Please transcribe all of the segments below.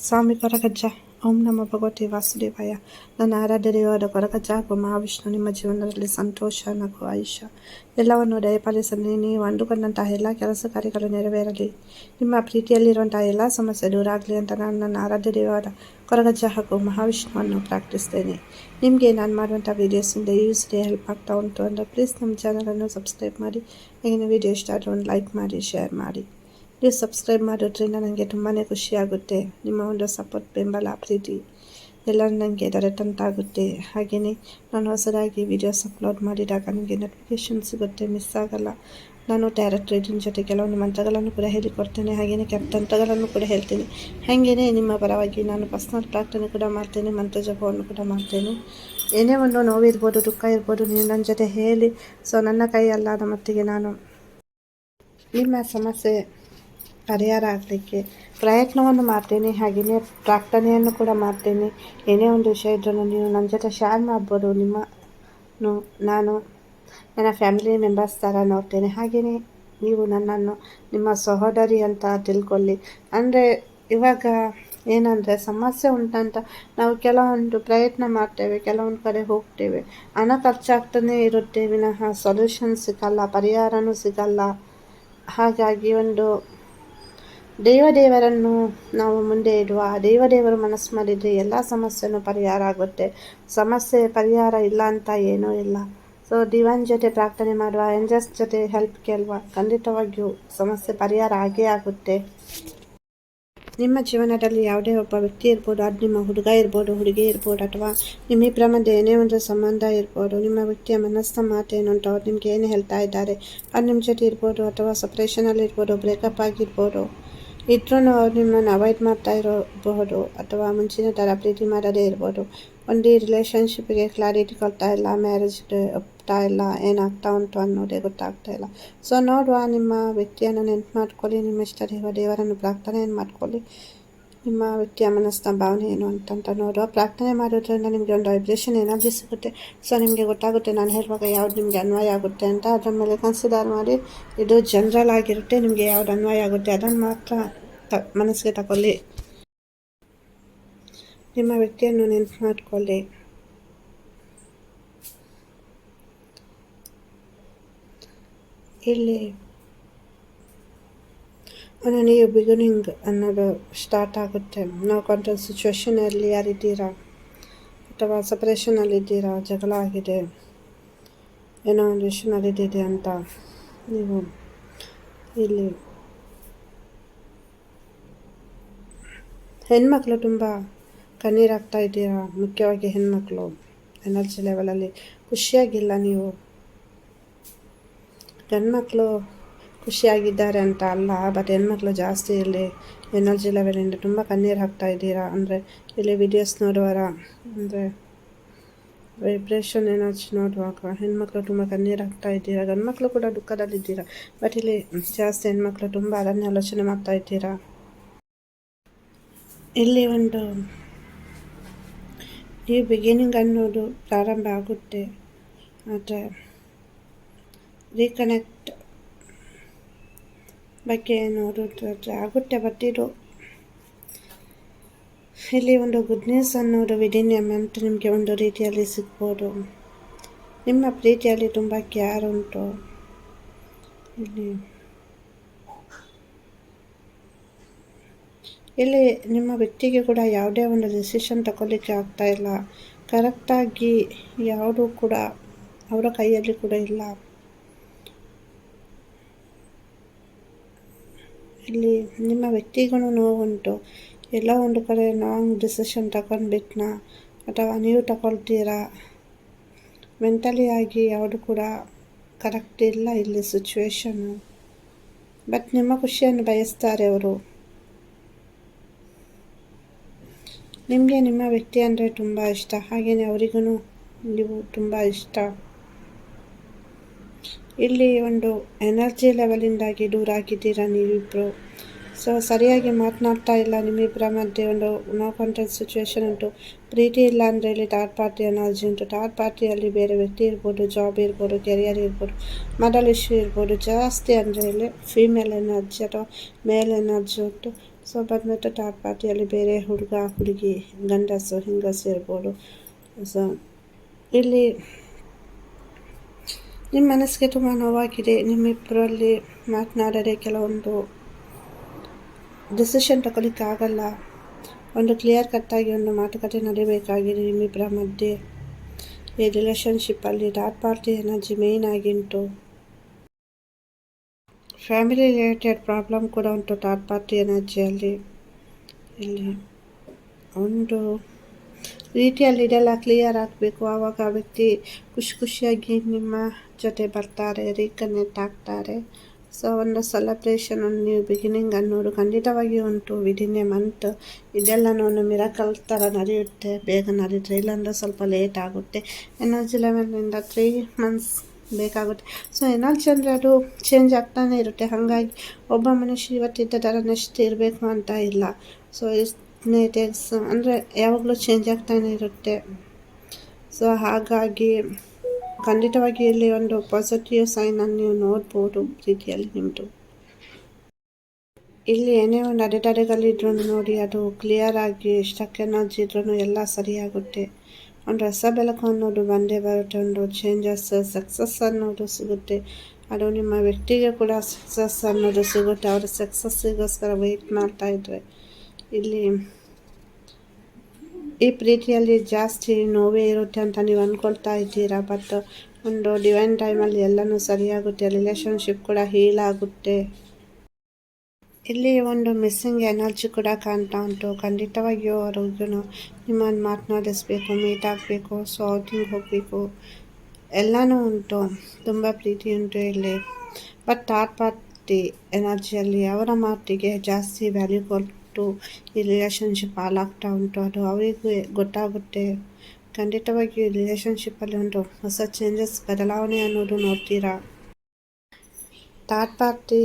ಸ್ವಾಮಿ ಕೊರಗಜ್ಜ ಓಂ ನಮ ಭಗವತಿ ವಾಸುದೇವಾಯ ನನ್ನ ಆರಾಧ್ಯ ದೇವರ ಕೊರಗಜ್ಜ ಹಾಗೂ ಮಹಾವಿಷ್ಣು ನಿಮ್ಮ ಜೀವನದಲ್ಲಿ ಸಂತೋಷ ನಗು ಆಯುಷ್ಯ ಎಲ್ಲವನ್ನು ದಯಪಾಲಿಸಲಿ ನೀವು ಅಂದುಕೊಂಡಂತಹ ಎಲ್ಲ ಕೆಲಸ ಕಾರ್ಯಗಳು ನೆರವೇರಲಿ ನಿಮ್ಮ ಪ್ರೀತಿಯಲ್ಲಿರುವಂತಹ ಎಲ್ಲ ಸಮಸ್ಯೆ ದೂರ ಆಗಲಿ ಅಂತ ನಾನು ನನ್ನ ಆರಾಧ್ಯ ದೇವರ ಕೊರಗಜ್ಜ ಹಾಗೂ ಮಹಾವಿಷ್ಣುವನ್ನು ಪ್ರಾರ್ಥಿಸ್ತೇನೆ ನಿಮಗೆ ನಾನು ಮಾಡುವಂಥ ವೀಡಿಯೋಸಿಂದ ಡೇ ಹೆಲ್ಪ್ ಆಗ್ತಾ ಉಂಟು ಅಂದರೆ ಪ್ಲೀಸ್ ನಮ್ಮ ಚಾನಲನ್ನು ಸಬ್ಸ್ಕ್ರೈಬ್ ಮಾಡಿ ಈಗಿನ ವೀಡಿಯೋ ಇಷ್ಟ ಆದರೆ ಒಂದು ಲೈಕ್ ಮಾಡಿ ಶೇರ್ ಮಾಡಿ ನೀವು ಸಬ್ಸ್ಕ್ರೈಬ್ ಮಾಡೋದ್ರಿಂದ ನನಗೆ ತುಂಬಾ ಖುಷಿಯಾಗುತ್ತೆ ನಿಮ್ಮ ಒಂದು ಸಪೋರ್ಟ್ ಬೆಂಬಲ, ಪ್ರೀತಿ ಎಲ್ಲ ನನಗೆ ದೊರೆತಂತಾಗುತ್ತೆ. ಹಾಗೆಯೇ ನಾನು ಹೊಸದಾಗಿ ವೀಡಿಯೋಸ್ ಅಪ್ಲೋಡ್ ಮಾಡಿದಾಗ ನನಗೆ ನೋಟಿಫಿಕೇಷನ್ ಸಿಗುತ್ತೆ ಮಿಸ್ ಆಗಲ್ಲ. ನಾನು ಟ್ಯಾರೆಟ್ ರೀಡಿಂಗ್ ಜೊತೆ ಕೆಲವೊಂದು ಮಂತ್ರಗಳನ್ನು ಕೂಡ ಹೇಳಿಕೊಡ್ತೇನೆ. ಹಾಗೆಯೇ ತಂತ್ರಗಳನ್ನು ಕೂಡ ಹೇಳ್ತೀನಿ. ಹಾಗೆಯೇ ನಿಮ್ಮ ಪರವಾಗಿ ನಾನು ಪರ್ಸ್ನಲ್ ಪ್ರಾರ್ಥನೆ ಕೂಡ ಮಾಡ್ತೇನೆ, ಮಂತ್ರ ಜಪವನ್ನು ಕೂಡ ಮಾಡ್ತೇನೆ. ಏನೇ ಒಂದು ನೋವಿರ್ಬೋದು, ದುಃಖ ಇರ್ಬೋದು, ನೀವು ನನ್ನ ಜೊತೆ ಹೇಳಿ. ಸೊ ನನ್ನ ಕೈಯಲ್ಲಾದ ಮತ್ತಿಗೆ ನಾನು ನಿಮ್ಮ ಸಮಸ್ಯೆ ಪರಿಹಾರ ಆಗಲಿಕ್ಕೆ ಪ್ರಯತ್ನವನ್ನು ಮಾಡ್ತೇನೆ. ಹಾಗೆಯೇ ಪ್ರಾರ್ಥನೆಯನ್ನು ಕೂಡ ಮಾಡ್ತೇನೆ. ಏನೇ ಒಂದು ವಿಷಯ ಇದ್ರೂ ನೀವು ನನ್ನ ಜೊತೆ ಶೇರ್ ಮಾಡ್ಬೋದು. ನಿಮ್ಮ ನಾನು, ನನ್ನ ಫ್ಯಾಮಿಲಿ ಮೆಂಬರ್ಸ್ ಥರ ನೋಡ್ತೇನೆ. ಹಾಗೆಯೇ ನೀವು ನನ್ನನ್ನು, ನಿಮ್ಮ ಸಹೋದರಿ ಅಂತ ತಿಳ್ಕೊಳ್ಳಿ. ಅಂದರೆ ಇವಾಗ ಏನಂದರೆ ಸಮಸ್ಯೆ ಉಂಟಂತ ನಾವು ಕೆಲವೊಂದು ಪ್ರಯತ್ನ ಮಾಡ್ತೇವೆ, ಕೆಲವೊಂದು ಕಡೆ ಹೋಗ್ತೇವೆ. ಹಣ ಖರ್ಚಾಗ್ತಾನೆ ಇರುತ್ತೆ. ವಿನಃ ಸೊಲ್ಯೂಷನ್ ಸಿಗಲ್ಲ, ಪರಿಹಾರನೂ ಸಿಗಲ್ಲ. ಹಾಗಾಗಿ ಒಂದು ದೇವದೇವರನ್ನು ನಾವು ಮುಂದೆ ಇಡುವ ದೇವದೇವರು ಮನಸ್ಸು ಮಾಡಿದರೆ ಎಲ್ಲ ಸಮಸ್ಯೆನೂ ಪರಿಹಾರ ಆಗುತ್ತೆ. ಸಮಸ್ಯೆ ಪರಿಹಾರ ಇಲ್ಲ ಅಂತ ಏನೂ ಇಲ್ಲ. ಸೊ ದಿವಾನ್ ಜೊತೆ ಪ್ರಾರ್ಥನೆ ಮಾಡುವ ಏಂಜಲ್ಸ್ ಜೊತೆ ಹೆಲ್ಪ್ ಕೇಳುವ, ಖಂಡಿತವಾಗಿಯೂ ಸಮಸ್ಯೆ ಪರಿಹಾರ ಆಗೇ ಆಗುತ್ತೆ. ನಿಮ್ಮ ಜೀವನದಲ್ಲಿ ಯಾವುದೇ ಒಬ್ಬ ವ್ಯಕ್ತಿ ಇರ್ಬೋದು, ಅದು ನಿಮ್ಮ ಹುಡುಗ ಇರ್ಬೋದು, ಹುಡುಗಿ ಇರ್ಬೋದು, ಅಥವಾ ನಿಮ್ಮಿಬ್ಬರ ಮಧ್ಯೆ ಏನೇ ಒಂದು ಸಂಬಂಧ ಇರ್ಬೋದು, ನಿಮ್ಮ ವ್ಯಕ್ತಿಯ ಮನಸ್ಸಿನ ಮಾತೇನು ಅಂತ ಅವ್ರು ನಿಮ್ಗೆ ಏನು ಹೇಳ್ತಾ ಇದ್ದಾರೆ, ಅದು ನಿಮ್ಮ ಜೊತೆ ಇರ್ಬೋದು, ಅಥವಾ ಸಪ್ರೇಷನಲ್ಲಿ ಇರ್ಬೋದು ಬ್ರೇಕಪ್ ಆಗಿರ್ಬೋದು ಇದ್ರೂ ಅವ್ರು ನಿಮ್ಮನ್ನು ಅವಾಯ್ಡ್ ಮಾಡ್ತಾ ಇರಬಹುದು ಅಥವಾ ಮುಂಚಿನ ಥರ ಪ್ರೀತಿ ಮಾಡೋದೇ ಇರ್ಬೋದು. ಒಂದು ರಿಲೇಷನ್ಶಿಪ್ಗೆ ಕ್ಲಾರಿಟಿ ಕೊಡ್ತಾ ಇಲ್ಲ ಮ್ಯಾರೇಜ್ ಒಪ್ತಾ ಇಲ್ಲ, ಏನಾಗ್ತಾ ಉಂಟು ಅನ್ನೋದೇ ಗೊತ್ತಾಗ್ತಾ ಇಲ್ಲ. ಸೊ ನೋಡುವ ನಿಮ್ಮ ವ್ಯಕ್ತಿಯನ್ನು ನೆನ್ಪು ಮಾಡ್ಕೊಳ್ಳಿ, ನಿಮ್ಮ ಇಷ್ಟ ದೇವ ದೇವರನ್ನು ಪ್ರಾರ್ಥನೆಯನ್ನು ಮಾಡ್ಕೊಳ್ಳಿ. ನಿಮ್ಮ ವ್ಯಕ್ತಿಯ ಮನಸ್ಸಿನ ಭಾವನೆ ಏನು ಅಂತಂತ ನೋಡುವ ಪ್ರಾರ್ಥನೆ ಮಾಡೋದ್ರಿಂದ ನಿಮಗೆ ಒಂದು ವೈಬ್ರೇಷನ್ ಏನಾದರೂ ಸಿಗುತ್ತೆ ಸೊ ನಿಮಗೆ ಗೊತ್ತಾಗುತ್ತೆ ನಾನು ಹೇಳುವಾಗ ಯಾವ್ದು ನಿಮಗೆ ಅನ್ವಯ ಆಗುತ್ತೆ ಅಂತ ಅದರ ಮೇಲೆ ಕನ್ಸಿಡರ್ ಮಾಡಿ ಇದು ಜನರಲ್ ಆಗಿರುತ್ತೆ ನಿಮಗೆ ಯಾವ್ದು ಅನ್ವಯ ಆಗುತ್ತೆ ಅದನ್ನು ಮಾತ್ರ ತ ಮನಸ್ಸಿಗೆ ತಗೊಳ್ಳಿ ನಿಮ್ಮ ವ್ಯಕ್ತಿಯನ್ನು ನೆನಪು ಮಾಡಿಕೊಳ್ಳಿ ಇಲ್ಲಿ ನೀವು ಬಿಗಿನಿಂಗ್ ಅನ್ನೋದು ಸ್ಟಾರ್ಟ್ ಆಗುತ್ತೆ. ನಾವು ಕಂಟ್ರೋಲ್ ಸಿಚುವೇಶನಲ್ಲಿ ಯಾರಿದ್ದೀರಾ? ಅಥವಾ ಸಪ್ರೇಷನಲ್ಲಿದ್ದೀರಾ ಜಗಳ ಆಗಿದೆ. ಏನೋ ಒಂದು ವಿಷಯನಲ್ಲಿದ್ದಿದೆ ಅಂತ ನೀವು ಇಲ್ಲಿ ಹೆಣ್ಮಕ್ಳು ತುಂಬ ಕಣ್ಣೀರಾಗ್ತಾ ಇದ್ದೀರಾ? ಮುಖ್ಯವಾಗಿ ಹೆಣ್ಮಕ್ಳು. ಎನರ್ಜಿ ಲೆವೆಲಲ್ಲಿ ಖುಷಿಯಾಗಿಲ್ಲ ನೀವು. ಗಂಡ್ಮಕ್ಳು ಖುಷಿಯಾಗಿದ್ದಾರೆ ಅಂತ ಅಲ್ಲ ಬಟ್ ಹೆಣ್ಮಕ್ಳು ಜಾಸ್ತಿ ಇಲ್ಲಿ ಎನರ್ಜಿ ಲೆವೆಲಿಂದ ತುಂಬ ಕಣ್ಣೀರು ಹಾಕ್ತಾ ಇದ್ದೀರಾ? ಅಂದರೆ ಇಲ್ಲಿ ವಿಡಿಯೋಸ್ ನೋಡುವರ, ಅಂದರೆ ವೈಬ್ರೇಷನ್ ಎನರ್ಜಿ ನೋಡುವಾಗ ಹೆಣ್ಮಕ್ಳು ತುಂಬ ಕಣ್ಣೀರು ಹಾಕ್ತಾ ಇದ್ದೀರಾ? ಗಂಡ್ಮಕ್ಳು ಕೂಡ ದುಃಖದಲ್ಲಿದ್ದೀರಾ? ಬಟ್ ಇಲ್ಲಿ ಜಾಸ್ತಿ ಹೆಣ್ಮಕ್ಳು ತುಂಬ ಅದನ್ನೇ ಆಲೋಚನೆ ಮಾಡ್ತಾ ಇದ್ದೀರಾ? ಇಲ್ಲಿ ಒಂದು ಈ ಬಿಗಿನಿಂಗ್ ಅನ್ನೋದು ಪ್ರಾರಂಭ ಆಗುತ್ತೆ. ಆದರೆ ರೀಕನೆಕ್ಟ್ ಬಗ್ಗೆ ನೋಡೋದು ಆಗುತ್ತೆ ಬಟ್ ಇದು ಇಲ್ಲಿ ಒಂದು ಗುಡ್ ನ್ಯೂಸ್ ಅನ್ನೋದು ವಿದಿನ್ ಮಂತ್ ನಿಮಗೆ ಒಂದು ರೀತಿಯಲ್ಲಿ ಸಿಗ್ಬೋದು. ನಿಮ್ಮ ಪ್ರೀತಿಯಲ್ಲಿ ತುಂಬ ಕ್ಯಾರ್ ಉಂಟು. ಇಲ್ಲಿ ಇಲ್ಲಿ ನಿಮ್ಮ ವ್ಯಕ್ತಿಗೆ ಕೂಡ ಯಾವುದೇ ಒಂದು ಡಿಸಿಷನ್ ಆಗ್ತಾ ಇಲ್ಲ. ಕರೆಕ್ಟಾಗಿ ಯಾವುದೂ ಕೂಡ ಅವರ ಕೈಯಲ್ಲಿ ಕೂಡ ಇಲ್ಲ. ಇಲ್ಲಿ ನಿಮ್ಮ ವ್ಯಕ್ತಿಗಳು ನೋವುಂಟು. ಎಲ್ಲ ಒಂದು ಕಡೆ ರಾಂಗ್ ಡಿಸಿಷನ್ ತಗೊಂಡ್ಬಿಟ್ನಾ ಅಥವಾ ನೀವು ತಗೊಳ್ತೀರಾ ಮೆಂಟಲಿ ಆಗಿ ಯಾವುದು ಕೂಡ ಕರೆಕ್ಟ್ ಇಲ್ಲ ಇಲ್ಲಿ ಸಿಚುವೇಶನ್ನು ಬಟ್ ನಿಮ್ಮ ಖುಷಿಯನ್ನು ಬಯಸ್ತಾರೆ ಅವರು. ನಿಮಗೆ ನಿಮ್ಮ ವ್ಯಕ್ತಿ ಅಂದರೆ ತುಂಬ ಇಷ್ಟ. ಹಾಗೆಯೇ ಅವರಿಗೂ ನೀವು ತುಂಬ ಇಷ್ಟ. ಇಲ್ಲಿ ಒಂದು ಎನರ್ಜಿ ಲೆವೆಲಿಂದಾಗಿ ದೂರ ಆಗಿದ್ದೀರಾ ನೀವಿಬ್ಬರು ಸೊ, ಸರಿಯಾಗಿ ಮಾತನಾಡ್ತಾ ಇಲ್ಲ ನಿಮ್ಮಿಬ್ಬರ ಮಧ್ಯೆ ಒಂದು ನೋ ಕಾಂಟ್ಯಾಕ್ಟ್ ಸಿಚುವೇಶನ್ ಉಂಟು. ಪ್ರೀತಿ ಇಲ್ಲ ಅಂದರೆ ಇಲ್ಲಿ ಥರ್ಡ್ ಪಾರ್ಟಿ ಎನರ್ಜಿ ಉಂಟು. ಥರ್ಡ್ ಪಾರ್ಟಿಯಲ್ಲಿ ಬೇರೆ ವ್ಯಕ್ತಿ ಇರ್ಬೋದು ಜಾಬ್ ಇರ್ಬೋದು ಕೆರಿಯರ್ ಇರ್ಬೋದು ಮಡಲ್ ಇಶ್ಯೂ ಇರ್ಬೋದು, ಜಾಸ್ತಿ ಅಂದರೆ ಇಲ್ಲಿ ಫೀಮೇಲ್ ಎನರ್ಜಿ ಅಥವಾ ಮೇಲ್ ಎನರ್ಜಿ ಉಂಟು. ಸೊ ಬಂದ್ಬಿಟ್ಟು ಥರ್ಡ್ ಪಾರ್ಟಿಯಲ್ಲಿ ಬೇರೆ ಹುಡುಗ, ಹುಡುಗಿ, ಗಂಡಸು, ಹೆಂಗಸು ಇರ್ಬೋದು. ಸೊ ಇಲ್ಲಿ ನಿಮ್ಮ ಮನಸ್ಸಿಗೆ ತುಂಬ ನೋವಾಗಿದೆ. ನಿಮ್ಮಿಬ್ಬರಲ್ಲಿ ಮಾತನಾಡದೆ ಕೆಲವೊಂದು ಡಿಸಿಷನ್ ತಗೊಳ್ಳಿಕ್ಕಾಗಲ್ಲ. ಒಂದು ಕ್ಲಿಯರ್ ಕಟ್ಟಾಗಿ ಒಂದು ಮಾತುಕತೆ ನಡೀಬೇಕಾಗಿದೆ ನಿಮ್ಮಿಬ್ಬರ ಮಧ್ಯೆ. ಈ ರಿಲೇಷನ್ಶಿಪ್ಪಲ್ಲಿ ಥರ್ಡ್ ಪಾರ್ಟಿ ಎನರ್ಜಿ ಮೇಯ್ನ್ ಆಗಿಂಟು. ಫ್ಯಾಮಿಲಿ ರಿಲೇಟೆಡ್ ಪ್ರಾಬ್ಲಮ್ ಕೂಡ ಉಂಟು ಥರ್ಡ್ ಪಾರ್ಟಿ ಎನರ್ಜಿಯಲ್ಲಿ ಇಲ್ಲಿ. ಒಂದು ರೀತಿಯಲ್ಲಿ ಇದೆಲ್ಲ ಕ್ಲಿಯರ್ ಆಗಬೇಕು. ಆವಾಗ ವ್ಯಕ್ತಿ ಖುಷಿ ಖುಷಿಯಾಗಿ ನಿಮ್ಮ ಜೊತೆ ಬರ್ತಾರೆ ರೀಕನೆಕ್ಟ್ ಆಗ್ತಾರೆ ಸೊ ಒಂದು ಸೆಲೆಬ್ರೇಷನ್ ಒಂದು ನ್ಯೂ ಬಿಗಿನಿಂಗ್ ಅನ್ನೋದು ಖಂಡಿತವಾಗಿ ಉಂಟು. ವಿದಿನ್ ಎ ಮಂತ್ ಇದೆಲ್ಲನೂ ಒಂದು ಮಿರಕಲ್ ಥರ ನಡೆಯುತ್ತೆ. ಬೇಗ ನಡೆಯುತ್ತೆ ಇಲ್ಲಾಂದರೆ ಸ್ವಲ್ಪ ಲೇಟ್ ಆಗುತ್ತೆ. ಎನರ್ಜಿ ಲೆವೆಲ್ನಿಂದ ತ್ರೀ ಮಂತ್ಸ್ ಬೇಕಾಗುತ್ತೆ. ಸೊ ಎನರ್ಜಿ ಅಂದರೆ ಅದು ಚೇಂಜ್ ಆಗ್ತಾನೆ ಇರುತ್ತೆ. ಹಾಗಾಗಿ ಒಬ್ಬ ಮನುಷ್ಯ ಇವತ್ತಿದ್ದ ಥರ ನೆಕ್ಸ್ಟ್ ಇರಬೇಕು ಅಂತ ಇಲ್ಲ. ಸೊ ಟೇಕ್ಸ್ ಅಂದರೆ ಯಾವಾಗಲೂ ಚೇಂಜ್ ಆಗ್ತಾನೆ ಇರುತ್ತೆ. ಸೊ ಹಾಗಾಗಿ ಖಂಡಿತವಾಗಿ ಇಲ್ಲಿ ಒಂದು ಪಾಸಿಟಿವ್ ಸೈನನ್ನು ನೀವು ನೋಡ್ಬೋದು ರೀತಿಯಲ್ಲಿ ನಿಮ್ಮದು ಇಲ್ಲಿ ಏನೇ ಒಂದು ಅಡೆತಡೆಗಳಿದ್ರೂ ನೋಡಿ ಅದು ಕ್ಲಿಯರ್ ಆಗಿ ಸ್ಟಕ್ ಎನರ್ಜಿ ಇದ್ರೂ ಎಲ್ಲ ಸರಿಯಾಗುತ್ತೆ. ಒಂದು ರಸ ಬೆಳಕು ಅನ್ನೋದು ಬಂದೇ ಬರುತ್ತೆ, ಒಂದು ಚೇಂಜಸ್ ಸಕ್ಸಸ್ ಅನ್ನೋದು ಸಿಗುತ್ತೆ. ಅದು ನಿಮ್ಮ ವ್ಯಕ್ತಿಗೆ ಕೂಡ ಸಕ್ಸಸ್ ಅನ್ನೋದು ಸಿಗುತ್ತೆ. ಅವ್ರ ಸಕ್ಸಸ್ಸಿಗೋಸ್ಕರ ವೆಯ್ಟ್ ಮಾಡ್ತಾ ಇದ್ರೆ. ಇಲ್ಲಿ ಈ ಪ್ರೀತಿಯಲ್ಲಿ ಜಾಸ್ತಿ ನೋವೇ ಇರುತ್ತೆ ಅಂತ ನೀವು ಅಂದ್ಕೊಳ್ತಾ ಇದ್ದೀರಾ ಬಟ್ ಒಂದು ಡಿವೈನ್ ಟೈಮಲ್ಲಿ ಎಲ್ಲನೂ ಸರಿಯಾಗುತ್ತೆ ರಿಲೇಶನ್ಶಿಪ್ ಕೂಡ ಹೀಲ್ ಆಗುತ್ತೆ. ಇಲ್ಲಿ ಒಂದು ಮಿಸ್ಸಿಂಗ್ ಎನರ್ಜಿ ಕೂಡ ಕಾಣ್ತಾ ಉಂಟು. ಖಂಡಿತವಾಗಿಯೂ ಅವರಿಗೂ ನಿಮ್ಮನ್ನು ಮಾತನಾಡಿಸ್ಬೇಕು ಮೀಟ್ ಆಗಬೇಕು ಸೊ ಔಟಿಂಗ್ ಹೋಗಬೇಕು, ಎಲ್ಲನೂ ಉಂಟು. ತುಂಬ ಪ್ರೀತಿ ಉಂಟು ಇಲ್ಲಿ. ಬಟ್ ಥರ್ಡ್ ಪಾರ್ಟಿ ಎನರ್ಜಿಯಲ್ಲಿ ಅವರ ಮಾತಿಗೆ ಜಾಸ್ತಿ ವ್ಯಾಲ್ಯೂ ಕೊಟ್ಟು ಈ ರಿಲೇಷನ್ಶಿಪ್ ಹಾಲಾಗ್ತಾ ಉಂಟು, ಅದು ಅವರಿಗೂ ಗೊತ್ತಾಗುತ್ತೆ. ಖಂಡಿತವಾಗಿಯೂ ರಿಲೇಷನ್ಶಿಪ್ಪಲ್ಲಿ ಒಂದು ಹೊಸ ಚೇಂಜಸ್ ಬದಲಾವಣೆ ಅನ್ನೋದು ನೋಡ್ತೀರಾ? ಥರ್ಡ್ ಪಾರ್ಟಿ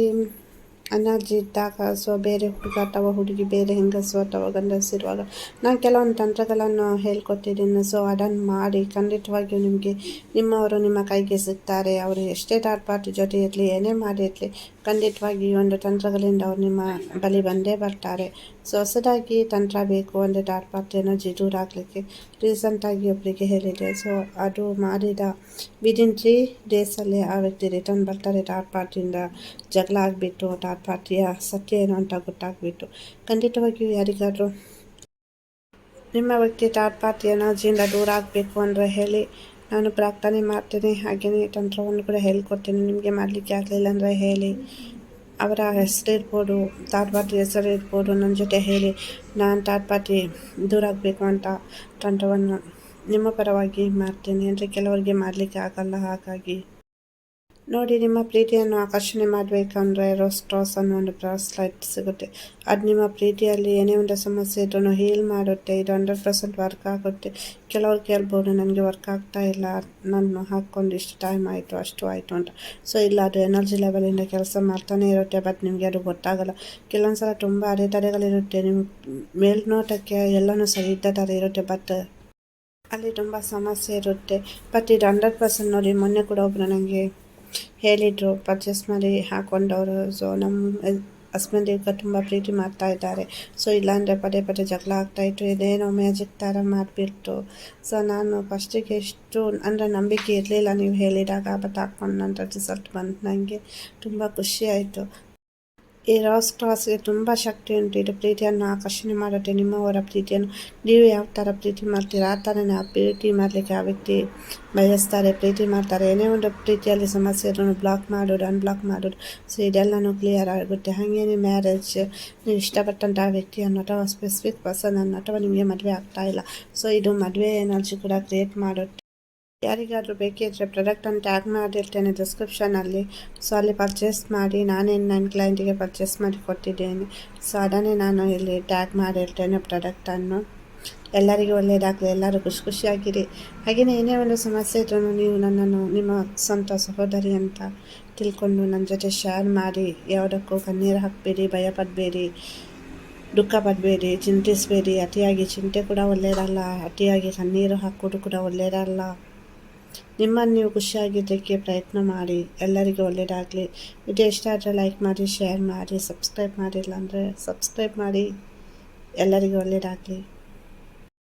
ಅನರ್ಜಿ ಇದ್ದಾಗ ಸೊ ಬೇರೆ ಹುಡುಗ ಅಥವಾ ಹುಡುಗಿ ಬೇರೆ ಹೆಂಗಸು ಅಥವಾ ಗಂಡಸಿರುವಾಗ ನಾನು ಕೆಲವೊಂದು ತಂತ್ರಗಳನ್ನು ಹೇಳ್ಕೊಟ್ಟಿದ್ದೀನಿ. ಸೊ ಅದನ್ನು ಮಾಡಿ ಖಂಡಿತವಾಗಿಯೂ ನಿಮಗೆ, ನಿಮ್ಮವರು ನಿಮ್ಮ ಕೈಗೆ ಸಿಗ್ತಾರೆ. ಅವರು ಎಷ್ಟೇ ಥರ್ಡ್ ಪಾರ್ಟಿ ಜೊತೆ ಇರಲಿ, ಏನೇ ಮಾಡಿರಲಿ ಖಂಡಿತವಾಗಿ ಒಂದು ತಂತ್ರಗಳಿಂದ ಅವ್ರು ನಿಮ್ಮ ಬಳಿ ಬಂದೇ ಬರ್ತಾರೆ. ಸೊ ಹೊಸದಾಗಿ ತಂತ್ರ ಬೇಕು ಒಂದು ದಾರ್ಪಾತ್ರೆಯನ್ನು ದೂರ ಆಗಲಿಕ್ಕೆ ರೀಸೆಂಟಾಗಿ ಒಬ್ಬರಿಗೆ ಹೇಳಿದೆ. ಸೊ ಅದು ಮಾಡಿದ ವಿದಿನ್ ತ್ರೀ ಡೇಸಲ್ಲಿ ಆ ವ್ಯಕ್ತಿ ರಿಟರ್ನ್ ಬರ್ತಾರೆ ದಾರ್ಪಾತ್ರೆಯಿಂದ ಜಗಳ ಆಗಿಬಿಟ್ಟು ದಾರ್ಪಾತ್ರೆಯ ಸತ್ಯ ಏನು ಅಂತ ಗೊತ್ತಾಗ್ಬಿಟ್ಟು. ಖಂಡಿತವಾಗಿಯೂ ಯಾರಿಗಾದರೂ ನಿಮ್ಮ ವ್ಯಕ್ತಿ ಪಾರ್ಟಿ ಎನರ್ಜಿಯಿಂದ ದೂರ ಆಗಬೇಕು ಅಂದರೆ ಹೇಳಿ. ನಾನು ಪ್ರಾರ್ಥನೆ ಮಾಡ್ತೇನೆ. ಹಾಗೆಯೇ ತಂತ್ರವನ್ನು ಕೂಡ ಹೇಳ್ಕೊಡ್ತೇನೆ. ನಿಮಗೆ ಮಾಡಲಿಕ್ಕೆ ಆಗಲಿಲ್ಲ ಅಂದರೆ ಹೇಳಿ. ಅವರ ಹೆಸರು ಇರ್ಬೋದು ಥರ್ಡ್ ಪಾರ್ಟಿ ಹೆಸರು ಇರ್ಬೋದು, ನನ್ನ ಜೊತೆ ಹೇಳಿ. ನಾನು ಥರ್ಡ್ ಪಾರ್ಟಿ ದೂರ ಆಗಬೇಕು ಅಂತ ತಂತ್ರವನ್ನು ನಿಮ್ಮ ಪರವಾಗಿ ಮಾಡ್ತೀನಿ. ಅಂದರೆ ಕೆಲವರಿಗೆ ಮಾಡಲಿಕ್ಕೆ ಆಗಲ್ಲ ಹಾಗಾಗಿ. ನೋಡಿ ನಿಮ್ಮ ಪ್ರೀತಿಯನ್ನು ಆಕರ್ಷಣೆ ಮಾಡಬೇಕಂದ್ರೆ ರೋಸ್ಟ್ರಾಸ್ ಅನ್ನೋ ಒಂದು ಬ್ರಾಸ್ಲೈಟ್ ಸಿಗುತ್ತೆ. ಅದು ನಿಮ್ಮ ಪ್ರೀತಿಯಲ್ಲಿ ಏನೇ ಒಂದು ಸಮಸ್ಯೆ ಇದ್ರೂ ಹೀಲ್ ಮಾಡುತ್ತೆ, ಇದು ಹಂಡ್ರೆಡ್ ಪರ್ಸೆಂಟ್ ವರ್ಕ್ ಆಗುತ್ತೆ. ಕೆಲವ್ರು ಕೇಳ್ಬೋದು, ನನಗೆ ವರ್ಕ್ ಆಗ್ತಾ ಇಲ್ಲ, ನಾನು ಹಾಕ್ಕೊಂಡು ಇಷ್ಟು ಟೈಮ್ ಆಯಿತು, ಅಷ್ಟು ಆಯಿತು ಅಂತ. ಸೊ ಇಲ್ಲ, ಅದು ಎನರ್ಜಿ ಲೆವೆಲಿಂದ ಕೆಲಸ ಮಾಡ್ತಾನೆ ಇರುತ್ತೆ ಬಟ್ ನಿಮಗೆ ಅದು ಗೊತ್ತಾಗಲ್ಲ. ಕೆಲವೊಂದು ಸಲ ತುಂಬ ಅಡೆತಡೆಗಳಿರುತ್ತೆ ನಿಮ್ಮ ಮೇಲ್ನೋಟಕ್ಕೆ ಎಲ್ಲನೂ ಸರಿ ಇದ್ದ ಥರ ಇರುತ್ತೆ ಬಟ್ ಅಲ್ಲಿ ತುಂಬ ಸಮಸ್ಯೆ ಇರುತ್ತೆ. ಬಟ್ ಇದು ಹಂಡ್ರೆಡ್ ಪರ್ಸೆಂಟ್ ನೋಡಿ, ಮೊನ್ನೆ ಕೂಡ ಒಬ್ಬರು ನನಗೆ ಹೇಳಿದರು. ಪರ್ಚೇಸ್ ಮಾಡಿ ಹಾಕೊಂಡವರು. ಸೊ ನಮ್ಮ ಹಸ್ಬೆಂಡ್ ಈಗ ತುಂಬ ಪ್ರೀತಿ ಮಾಡ್ತಾ ಇದ್ದಾರೆ. ಸೊ ಇಲ್ಲಾಂದರೆ ಪದೇ ಪದೇ ಜಗಳ ಆಗ್ತಾಯಿತ್ತು ಇದೇನೋ ಮ್ಯಾಜಿಕ್ ಥರ ಮಾಡಿಬಿಟ್ಟು ಸೊ ನಾನು ಫಸ್ಟಿಗೆ ಎಷ್ಟು, ಅಂದರೆ ನಂಬಿಕೆ ಇರಲಿಲ್ಲ ನೀವು ಹೇಳಿದಾಗ ಬಟ್ ಹಾಕ್ಕೊಂಡು ನಂತರ ರಿಸಲ್ಟ್ ಬಂತು ನನಗೆ ತುಂಬ ಖುಷಿ ಆಯಿತು. ಈ ರಾಸ್ ಕ್ರಾಸ್ಗೆ ತುಂಬ ಶಕ್ತಿ ಉಂಟು. ಇದು ಪ್ರೀತಿಯನ್ನು ಆಕರ್ಷಣೆ ಮಾಡುತ್ತೆ. ನಿಮ್ಮವರ ಪ್ರೀತಿಯನ್ನು ನೀವು ಯಾವ ಥರ ಪ್ರೀತಿ ಮಾಡ್ತೀರಾ? ಆ ಥರನೇ ಆ ಪ್ರೀತಿ ಮಾಡಲಿಕ್ಕೆ ಆ ವ್ಯಕ್ತಿ ಬಯಸ್ತಾರೆ, ಪ್ರೀತಿ ಮಾಡ್ತಾರೆ. ಏನೇ ಒಂದು ಪ್ರೀತಿಯಲ್ಲಿ ಸಮಸ್ಯೆ ಬ್ಲಾಕ್ ಮಾಡೋದು ಅನ್ಬ್ಲಾಕ್ ಮಾಡೋದು ಸೊ ಇದೆಲ್ಲನೂ ಕ್ಲಿಯರ್ ಆಗುತ್ತೆ. ಹಾಗೇನೆ ಮ್ಯಾರೇಜ್ ನೀವು ಇಷ್ಟಪಟ್ಟಂಥ ವ್ಯಕ್ತಿಯನ್ನು ಅಥವಾ ಸ್ಪೆಸಿಫಿಕ್ ಪರ್ಸನನ್ನು ಅಥವಾ ನಿಮಗೆ ಮದುವೆ ಆಗ್ತಾ ಇಲ್ಲ. ಸೊ ಇದು ಮದುವೆ ಎನರ್ಜಿ ಕೂಡ ಕ್ರಿಯೇಟ್ ಮಾಡುತ್ತೆ. ಯಾರಿಗಾದರೂ ಬೇಕಿದ್ದರೆ ಪ್ರಾಡಕ್ಟನ್ನು ಟ್ಯಾಗ್ ಮಾಡಿರ್ತೇನೆ ಡಿಸ್ಕ್ರಿಪ್ಷನಲ್ಲಿ ಸೊ ಅಲ್ಲಿ ಪರ್ಚೇಸ್ ಮಾಡಿ ನಾನೇ ನನ್ನ ಕ್ಲೈಂಟಿಗೆ ಪರ್ಚೇಸ್ ಮಾಡಿ ಕೊಟ್ಟಿದ್ದೇನೆ. ಸೊ ಅದನ್ನೇ ನಾನು ಇಲ್ಲಿ ಟ್ಯಾಗ್ ಮಾಡಿರ್ತೇನೆ ಪ್ರಾಡಕ್ಟನ್ನು ಎಲ್ಲರಿಗೂ ಒಳ್ಳೆಯದಾಗಲಿ ಎಲ್ಲರೂ ಖುಷಿ ಖುಷಿಯಾಗಿರಿ. ಹಾಗೆಯೇ ಏನೇ ಒಂದು ಸಮಸ್ಯೆ ಇದ್ರೂ ನೀವು ನನ್ನನ್ನು, ನಿಮ್ಮ ಸ್ವಂತ ಸಹೋದರಿ ಅಂತ ತಿಳ್ಕೊಂಡು ನನ್ನ ಜೊತೆ ಶೇರ್ ಮಾಡಿ. ಯಾವುದಕ್ಕೂ ಕಣ್ಣೀರು ಹಾಕಬೇಡಿ, ಭಯಪಡಬೇಡಿ, ದುಃಖ ಪಡಬೇಡಿ, ಚಿಂತಿಸಬೇಡಿ. ಅತಿಯಾಗಿ ಚಿಂತೆ ಕೂಡ ಒಳ್ಳೆಯದಲ್ಲ ಅತಿಯಾಗಿ ಕಣ್ಣೀರು ಹಾಕೋದು ಕೂಡ ಒಳ್ಳೆಯದಲ್ಲ ನಿಮ್ಮನ್ನು ನೀವು ಖುಷಿಯಾಗಿದ್ದಕ್ಕೆ ಪ್ರಯತ್ನ ಮಾಡಿ. ಎಲ್ಲರಿಗೂ ಒಳ್ಳೆಯದಾಗಲಿ ವಿಡಿಯೋ ಇಷ್ಟ ಆದರೆ ಲೈಕ್ ಮಾಡಿ ಶೇರ್ ಮಾಡಿ ಸಬ್ಸ್ಕ್ರೈಬ್ ಮಾಡಿಲ್ಲ ಅಂದರೆ ಸಬ್ಸ್ಕ್ರೈಬ್ ಮಾಡಿ. ಎಲ್ಲರಿಗೂ ಒಳ್ಳೆಯದಾಗಲಿ